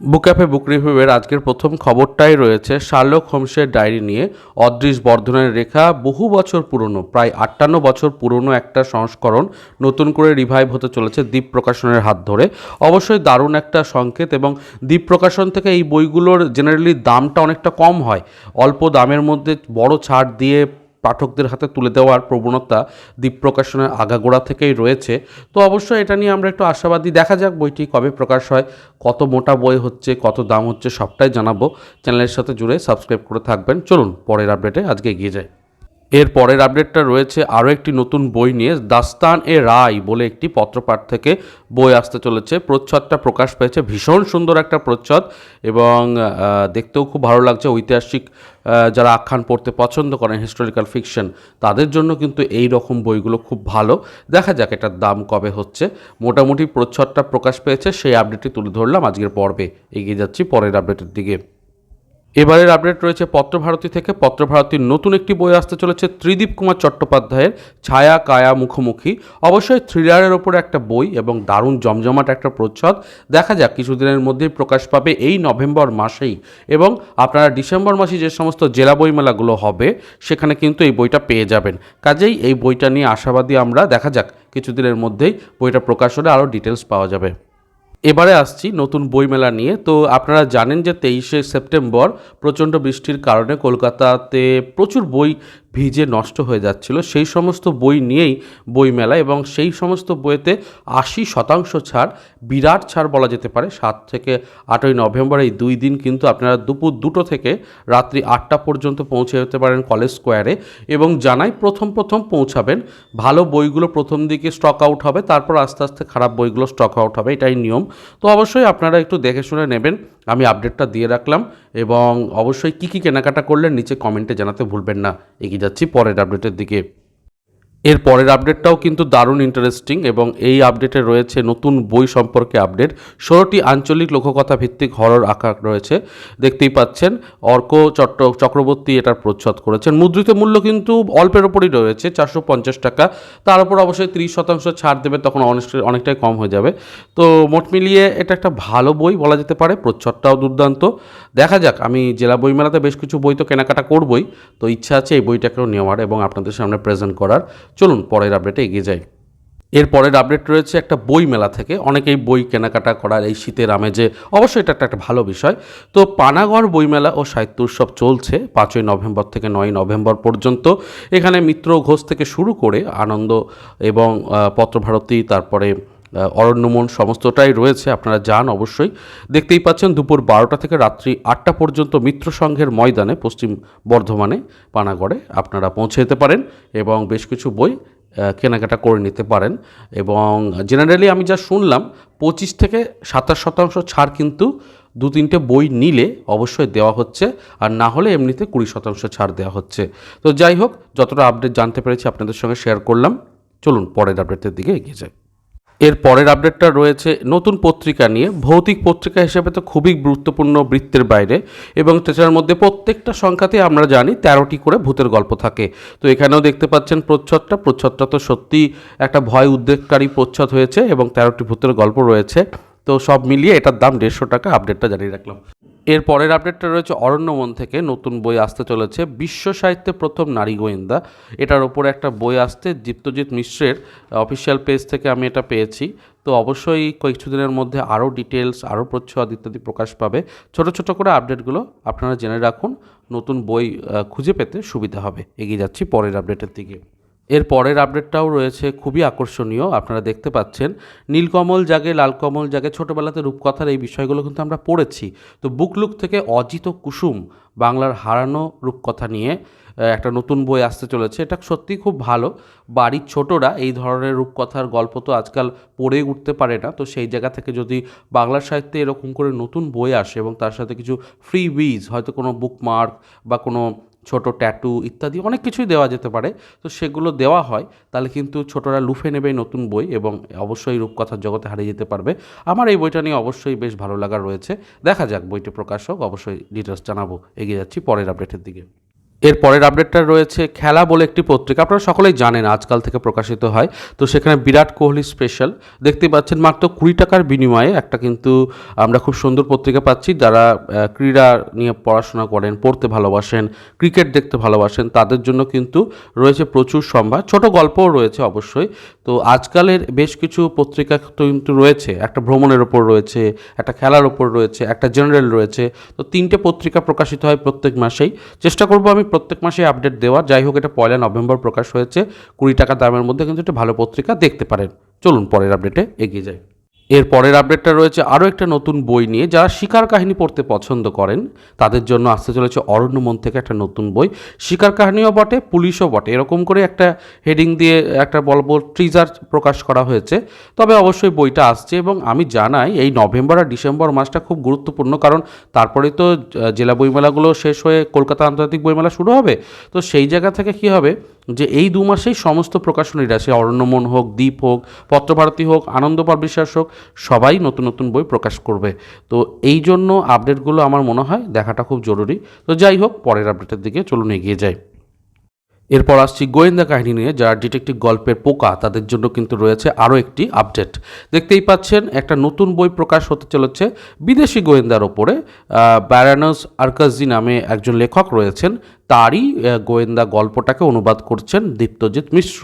বুক অ্যাপে বুক রিভিউয়ের আজকের প্রথম খবরটাই রয়েছে। শার্লক হোমসের ডায়েরি নিয়ে অদৃশ বর্ধনের রেখা, বহু বছর পুরনো, প্রায় আটান্ন বছর পুরনো একটা সংস্করণ নতুন করে রিভাইভ হতে চলেছে দ্বীপ প্রকাশনের হাত ধরে। অবশ্যই দারুণ একটা সংকেত এবং দ্বীপ প্রকাশন থেকে এই বইগুলোর জেনারেলি দামটা অনেকটা কম হয়। অল্প দামের মধ্যে বড় ছাড় দিয়ে পাঠকদের হাতে তুলে দেওয়ার প্রবণতা দ্বীপ প্রকাশনের আগাগোড়া থেকেই রয়েছে। তো অবশ্যই এটা নিয়ে আমরা একটু আশাবাদী দেখা যাক বইটি কবে প্রকাশ হয়, কত মোটা বই হচ্ছে, কত দাম হচ্ছে সবটাই জানাব। চ্যানেলের সাথে জুড়ে সাবস্ক্রাইব করে থাকবেন। চলুন পরের আপডেটে আজকে এগিয়ে যাই। এর পরের আপডেটটা রয়েছে আরও একটি নতুন বই নিয়ে, দাস্তান এ রায় বলে একটি পত্রপাঠ থেকে বই আসতে চলেছে। প্রচ্ছদটা প্রকাশ পেয়েছে। ভীষণ সুন্দর একটা প্রচ্ছদ এবং দেখতেও খুব ভালো লাগছে। ঐতিহাসিক যারা আখ্যান পড়তে পছন্দ করেন হিস্টোরিক্যাল ফিকশন তাদের জন্য কিন্তু এই রকম বইগুলো খুব ভালো। দেখা যাক এটার দাম কবে হচ্ছে। মোটামুটি প্রচ্ছদটা প্রকাশ পেয়েছে, সেই আপডেটটি তুলে ধরলাম। আজকের পর্বে এগিয়ে যাচ্ছি, পরের আপডেটের দিকে। এবারের আপডেট রয়েছে পত্রভারতী থেকে। পত্রভারতীর নতুন একটি বই আসতে চলেছে ত্রিদীপ কুমার চট্টোপাধ্যায়ের ছায়া কায়া মুখোমুখি। অবশ্যই থ্রিলারের ওপর একটা বই এবং দারুণ জমজমাট একটা প্রচ্ছদ। দেখা যাক, কিছুদিনের মধ্যেই প্রকাশ পাবে এই নভেম্বর মাসেই। এবং আপনারা ডিসেম্বর মাসে যে সমস্ত জেলা বইমেলাগুলো হবে, সেখানে কিন্তু এই বইটা পেয়ে যাবেন। কাজেই এই বইটা নিয়ে আশাবাদী আমরা। দেখা যাক, কিছুদিনের মধ্যেই বইটা প্রকাশ হলে আরও ডিটেলস পাওয়া যাবে। এবারে আসছি নতুন বইমেলা নিয়ে। তো আপনারা জানেন যে তেইশে সেপ্টেম্বর প্রচণ্ড বৃষ্টির কারণে কলকাতাতে প্রচুর বই ভিজে নষ্ট হয়ে যাচ্ছিল। সেই সমস্ত বই নিয়েই বইমেলা এবং সেই সমস্ত বইতে আশি শতাংশ ছাড়, বিরাট ছাড় বলা যেতে পারে। সাত থেকে আটই নভেম্বর এই দুই দিন কিন্তু আপনারা দুপুর দুটো থেকে রাত্রি আটটা পর্যন্ত পৌঁছে যেতে পারেন কলেজ স্কোয়ারে এবং জানাই প্রথম প্রথম পৌঁছাবেন। ভালো বইগুলো প্রথম দিকে স্টক আউট হবে, তারপর আস্তে আস্তে খারাপ বইগুলো স্টক আউট হবে, এটাই নিয়ম। তো অবশ্যই আপনারা একটু দেখে শুনে নেবেন। আমি আপডেটটা দিয়ে রাখলাম এবং অবশ্যই কী কী কেনাকাটা করলেন, নিচে কমেন্টে জানাতে ভুলবেন না। এগিয়ে যাচ্ছি পরের আপডেটের দিকে। এর পরের আপডেটটাও কিন্তু দারুণ ইন্টারেস্টিং এবং এই আপডেটে রয়েছে নতুন বই সম্পর্কে আপডেট। ষোলোটি আঞ্চলিক লোককথা ভিত্তিক হরর আঁকা রয়েছে। দেখতেই পাচ্ছেন, অর্ক চট্ট চক্রবর্তী এটার প্রচ্ছদ করেছেন। মুদ্রিত মূল্য কিন্তু অল্পের ওপরই রয়েছে, চারশো পঞ্চাশ টাকা। তার উপর অবশ্যই তিরিশ শতাংশ ছাড় দেবে, তখন অনেক- অনেকটাই কম হয়ে যাবে। তো মোট মিলিয়ে এটা একটা ভালো বই বলা যেতে পারে, প্রচ্ছদটাও দুর্দান্ত। দেখা যাক, আমি জেলা বইমেলাতে বেশ কিছু বই তো কেনাকাটা করবই, তো ইচ্ছা আছে এই বইটাকেও নেওয়ার এবং আপনাদের সামনে প্রেজেন্ট করার। চলুন পরের আপডেটে এগিয়ে যাই। এর পরের আপডেট রয়েছে একটা বই মেলা থেকে। অনেকেই বই কেনাকাটা করার এই শীতের আমেজে অবশ্যই এটা একটা ভালো বিষয়। তো পানাগড় বইমেলা ও সাহিত্য উৎসব চলছে পাঁচই নভেম্বর থেকে নয় নভেম্বর পর্যন্ত। এখানে মিত্র ঘোষ থেকে শুরু করে আনন্দ এবং পত্রভারতী, তারপরে অরণ্যমন সমস্তটাই রয়েছে, আপনারা যান অবশ্যই। দেখতেই পাচ্ছেন, দুপুর বারোটা থেকে রাত্রি আটটা পর্যন্ত মিত্র সংঘের ময়দানে, পশ্চিম বর্ধমানে, পানাগড়ে আপনারা পৌঁছে যেতে পারেন এবং বেশ কিছু বই কেনাকাটা করে নিতে পারেন। এবং জেনারেলি আমি যা শুনলাম, পঁচিশ থেকে সাতাশ শতাংশ ছাড় কিন্তু দু তিনটে বই নিলে অবশ্যই দেওয়া হচ্ছে, আর না হলে এমনিতে কুড়ি শতাংশ ছাড় দেওয়া হচ্ছে। তো যাই হোক, যতটা আপডেট জানতে পেরেছি আপনাদের সঙ্গে শেয়ার করলাম। চলুন পরের আপডেটের দিকে এগিয়ে যাই। এর পরের আপডেটটা রয়েছে নতুন পত্রিকা নিয়ে। ভৌতিক পত্রিকা হিসেবে তো খুবই গুরুত্বপূর্ণ বৃত্তের বাইরে এবং সেটার মধ্যে প্রত্যেকটা সংখ্যাতে আমরা জানি তেরোটি করে ভূতের গল্প থাকে। তো এখানেও দেখতে পাচ্ছেন প্রচ্ছদটা। প্রচ্ছদটা তো সত্যি একটা ভয় উদ্বেগকারী প্রচ্ছদ হয়েছে এবং তেরোটি ভূতের গল্প রয়েছে। তো সব মিলিয়ে এটার দাম দেড়শো টাকা আপডেটটা জানিয়ে রাখলাম। এর পরের আপডেটটা রয়েছে অরণ্যমন থেকে। নতুন বই আসতে চলেছে। বিশ্ব সাহিত্যে প্রথম নারী গোয়েন্দা। এটার ওপরে একটা বই আসতে দীপ্তজিৎ মিশ্রের অফিসিয়াল পেজ থেকে আমি এটা পেয়েছি। তো অবশ্যই কিছুদিনের মধ্যে আরও ডিটেলস আরও প্রচ্ছদ ইত্যাদি প্রকাশ পাবে। ছোট ছোট করে আপডেটগুলো আপনারা জেনে রাখুন। নতুন বই খুঁজে পেতে সুবিধা হবে। এগিয়ে যাচ্ছি পরের আপডেটের দিকে। এর পরের আপডেটটাও রয়েছে খুবই আকর্ষণীয়, আপনারা দেখতে পাচ্ছেন। নীলকমল জাগে, লালকমল জাগে, ছোটোবেলাতে রূপকথার এই বিষয়গুলো কিন্তু আমরা পড়েছি। তো বুকলুক থেকে অজিত কুসুম বাংলার হারানো রূপকথা নিয়ে একটা নতুন বই আসতে চলেছে। এটা সত্যিই খুব ভালো। বাড়ির ছোটরা এই ধরনের রূপকথার গল্প তো আজকাল পড়ে উঠতে পারে না। তো সেই জায়গা থেকে যদি বাংলা সাহিত্যে এরকম করে নতুন বই আসে এবং তার সাথে কিছু ফ্রি উইজ হয়তো কোনো বুকমার্ক বা কোনো ছোট ট্যাটু ইত্যাদি অনেক কিছুই দেওয়া যেতে পারে। তো সেগুলো দেওয়া হয়, তাহলে কিন্তু ছোটরা লুফে নেবে নতুন বই এবং অবশ্যই রূপকথার জগতে হারিয়ে যেতে পারবে। আমার এই বইটা নিয়ে অবশ্যই বেশ ভালো লাগা রয়েছে। দেখা যাক বইটি প্রকাশক, অবশ্যই ডিটেলস জানাব। এগিয়ে যাচ্ছি পরের আপডেটের দিকে। এর পরের আপডেটটা রয়েছে খেলা বলে একটি পত্রিকা। আপনারা সকলেই জানেন আজকাল থেকে প্রকাশিত হয়। তো সেখানে বিরাট কোহলি স্পেশাল দেখতে পাচ্ছেন মাত্র কুড়ি টাকার বিনিময়ে একটা কিন্তু আমরা খুব সুন্দর পত্রিকা পাচ্ছি। যারা ক্রীড়া নিয়ে পড়াশোনা করেন, পড়তে ভালোবাসেন ক্রিকেট দেখতে ভালোবাসেন, তাদের জন্য কিন্তু রয়েছে প্রচুর সম্ভার। ছোট গল্পও রয়েছে অবশ্যই। তো আজকালের বেশ কিছু পত্রিকা তো কিন্তু রয়েছে। একটা ভ্রমণের ওপর রয়েছে, একটা খেলার ওপর রয়েছে, একটা জেনারেল রয়েছে। তো তিনটে পত্রিকা প্রকাশিত হয় প্রত্যেক মাসেই। চেষ্টা করব আমি প্রত্যেক মাসে আপডেট দেওয়া। যাই হোক, এটা পয়লা নভেম্বর প্রকাশ হয়েছে। কুড়ি টাকা দামের মধ্যে কিন্তু একটা ভালো পত্রিকা দেখতে পারেন। চলুন পরের আপডেটে এগিয়ে যাই। এর পরের আপডেটটা রয়েছে আরও একটা নতুন বই নিয়ে যারা শিকার কাহিনী পড়তে পছন্দ করেন। তাদের জন্য আসতে চলেছে অরণ্য মন থেকে একটা নতুন বই। শিকার কাহিনীও বটে, পুলিশও বটে। এরকম করে একটা হেডিং দিয়ে একটা বলব ট্রিজার প্রকাশ করা হয়েছে। তবে অবশ্যই বইটা আসছে এবং আমি জানাই, এই নভেম্বর আর ডিসেম্বর মাসটা খুব গুরুত্বপূর্ণ কারণ তারপরে তো জেলা বইমেলাগুলো শেষ হয়ে কলকাতা আন্তর্জাতিক বইমেলা শুরু হবে। তো সেই জায়গা থেকে কি হবে? যে এই দু মাসেই সমস্ত প্রকাশনীরা, সে অরণ্যমন হোক, দ্বীপ হোক, পত্রভারতী হোক আনন্দ বিশ্বাস হোক সবাই নতুন নতুন বই প্রকাশ করবে। তো এই জন্য আপডেটগুলো আমার মনে হয় দেখাটা খুব জরুরি। তো যাই হোক, পরের আপডেটের দিকে চলুন এগিয়ে যাই। এরপর আসছি গোয়েন্দা কাহিনী নিয়ে, যারা ডিটেকটিভ গল্পের পোকা, তাদের জন্য কিন্তু রয়েছে আরও একটি আপডেট। দেখতেই পাচ্ছেন, একটা নতুন বই প্রকাশ হতে চলেছে বিদেশি গোয়েন্দার ওপরে। ব্যারানস আরকাজি নামে একজন লেখক রয়েছেন তারই গোয়েন্দা গল্পটাকে অনুবাদ করছেন দীপ্তজিৎ মিশ্র।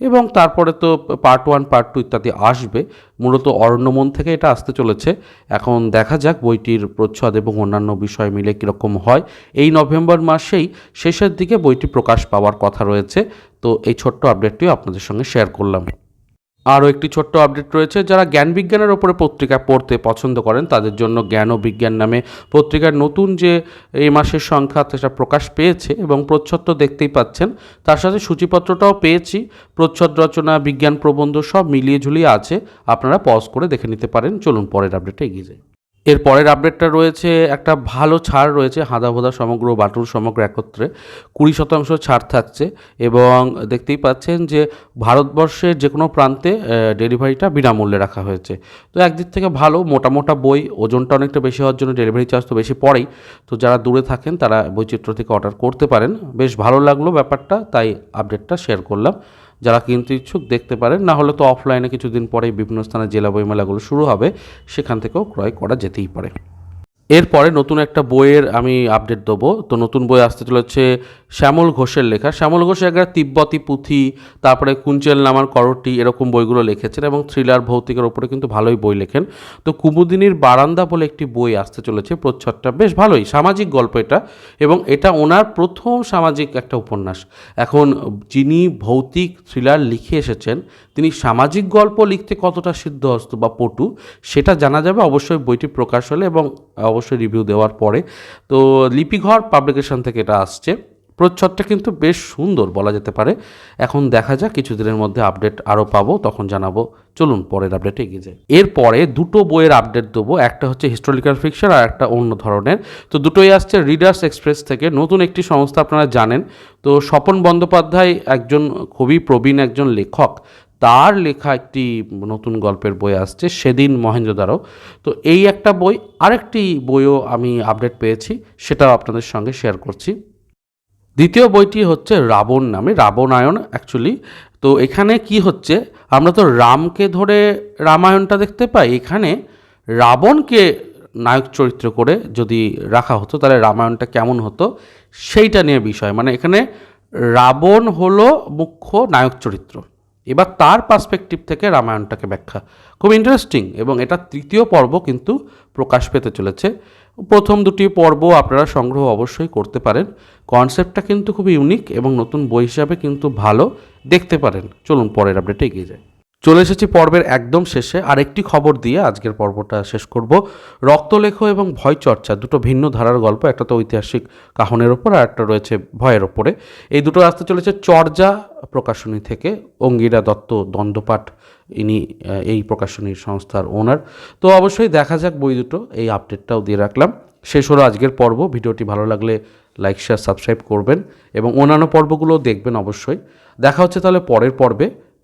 এবং তারপরে তো পার্ট ওয়ান পার্ট টু ইত্যাদি আসবে। মূলত অরণ্যমন থেকে এটা আসতে চলেছে। এখন দেখা যাক বইটির প্রচ্ছদ এবং অন্যান্য বিষয় মিলে কীরকম হয়। এই নভেম্বর মাসেই শেষের দিকে বইটি প্রকাশ পাওয়ার কথা রয়েছে। তো এই ছোট্ট আপডেটটিও আপনাদের সঙ্গে শেয়ার করলাম। আরও একটি ছোট্ট আপডেট রয়েছে, যারা জ্ঞান বিজ্ঞানের ওপরে পত্রিকা পড়তে পছন্দ করেন, তাদের জন্য জ্ঞান ও বিজ্ঞান নামে পত্রিকার নতুন যে এই মাসের সংখ্যা সেটা প্রকাশ পেয়েছে এবং প্রচ্ছদ দেখতেই পাচ্ছেন। তার সাথে সূচিপত্রটাও পেয়েছি, প্রচ্ছদ রচনা, বিজ্ঞান প্রবন্ধ সব মিলিয়ে ঝুলিয়ে আছে, আপনারা পজ করে দেখে নিতে পারেন। চলুন পরের আপডেটে এগিয়ে যাই। এর পরের আপডেটটা রয়েছে, একটা ভালো ছাড় রয়েছে হাদা ভোদা সমগ্র বাটুর সমগ্র একত্রে। কুড়ি শতাংশ ছাড় থাকছে এবং দেখতেই পাচ্ছেন যে ভারতবর্ষের যে কোনো প্রান্তে ডেলিভারিটা বিনামূল্যে রাখা হয়েছে। তো একদিক থেকে ভালো, মোটা মোটা বই, ওজনটা অনেকটা বেশি হওয়ার জন্য ডেলিভারি চার্জ তো বেশি পড়েই। তো যারা দূরে থাকেন, তারা বৈচিত্র্য থেকে অর্ডার করতে পারেন। বেশ ভালো লাগল ব্যাপারটা, তাই আপডেটটা শেয়ার করলাম। যারা কিনতে ইচ্ছুক দেখতে পারেন, না হলে তো অফলাইনে কিছুদিন পরেই বিভিন্ন স্থানে জেলা বইমেলাগুলো শুরু হবে, সেখান থেকেও ক্রয় করা যেতেই পারে। এরপরে নতুন একটা বইয়ের আমি আপডেট দেবো। তো নতুন বই আসতে চলেছে শ্যামল ঘোষের লেখা। শ্যামল ঘোষ একটা তিব্বতী পুঁথি, তারপরে কুঞ্চেল নামার করটি এরকম বইগুলো লিখেছেন এবং থ্রিলার ভৌতিকের ওপরে কিন্তু ভালোই বই লেখেন। তো কুমুদিনীর বারান্দা বলে একটি বই আসতে চলেছে, প্রচ্ছদটা বেশ ভালোই, সামাজিক গল্প এটা এবং এটা ওনার প্রথম সামাজিক একটা উপন্যাস। এখন যিনি ভৌতিক থ্রিলার লিখে এসেছেন, তিনি সামাজিক গল্প লিখতে কতটা সিদ্ধহস্ত বা পটু, সেটা জানা যাবে। অবশ্যই বইটি প্রকাশ হলে এবং অবশ্যই রিভিউ দেওয়ার পরে। তো লিপিঘর পাবলিকেশন থেকে এটা আসছে। প্রচ্ছদটা কিন্তু বেশ সুন্দর বলা যেতে পারে। এখন দেখা যাক, কিছুদিনের মধ্যে আপডেট আরও পাবো, তখন জানাব। চলুন, পরের আপডেটে এগিয়ে যাই। এরপরে দুটো বইয়ের আপডেট দেবো, একটা হচ্ছে হিস্টোরিক্যাল ফিকশন আর একটা অন্য ধরনের। তো দুটোই আসছে রিডার্স এক্সপ্রেস থেকে, নতুন একটি সংস্থা আপনারা জানেন। তো স্বপন বন্দ্যোপাধ্যায় একজন খুবই প্রবীণ একজন লেখক, তার লেখা একটি নতুন গল্পের বই আসছে, সেদিন মহেন্দ্র মহেন্দ্রদারও তো এই একটা বই, আরেকটি বইও আমি আপডেট পেয়েছি, সেটাও আপনাদের সঙ্গে শেয়ার করছি। দ্বিতীয় বইটি হচ্ছে রাবণ নামে, রাবণায়ন অ্যাকচুয়ালি তো এখানে কি হচ্ছে, আমরা তো রামকে ধরে রামায়ণটা দেখতে পাই, এখানে রাবণকে নায়ক চরিত্র করে যদি রাখা হতো, তাহলে রামায়ণটা কেমন হতো, সেইটা নিয়ে বিষয়। মানে এখানে রাবণ হলো মুখ্য নায়ক চরিত্র। এবার তার পার্সপেক্টিভ থেকে রামায়ণটাকে ব্যাখ্যা। খুব ইন্টারেস্টিং এবং এটা তৃতীয় পর্ব কিন্তু প্রকাশ পেতে চলেছে। প্রথম দুটি পর্ব আপনারা সংগ্রহ অবশ্যই করতে পারেন। কনসেপ্টটা কিন্তু খুব ইউনিক এবং নতুন বই হিসাবে কিন্তু ভালো। দেখতে পারেন। চলুন পরের আপডেটে এগিয়ে যায় চলে এসেছি পর্বের একদম শেষে। আরেকটি খবর দিয়ে আজকের পর্বটা শেষ করব। রক্তলেখ এবং ভয় চর্চা দুটো ভিন্ন ধারার গল্প, একটা তো ঐতিহাসিক কাহনের ওপর আর একটা রয়েছে ভয়ের ওপরে। এই দুটো আসতে চলেছে চর্যা প্রকাশনী থেকে। অঙ্গিরা দত্ত দ্বন্দ্বপাঠ ইনি এই প্রকাশনীর সংস্থার ওনার। তো অবশ্যই দেখা যাক বই দুটো, এই আপডেটটাও দিয়ে রাখলাম। শেষ হলো আজকের পর্ব। ভিডিওটি ভালো লাগলে লাইক, শেয়ার, সাবস্ক্রাইব করবেন এবং অন্যান্য পর্বগুলোও দেখবেন অবশ্যই। দেখা হচ্ছে তাহলে পরের পর্বে।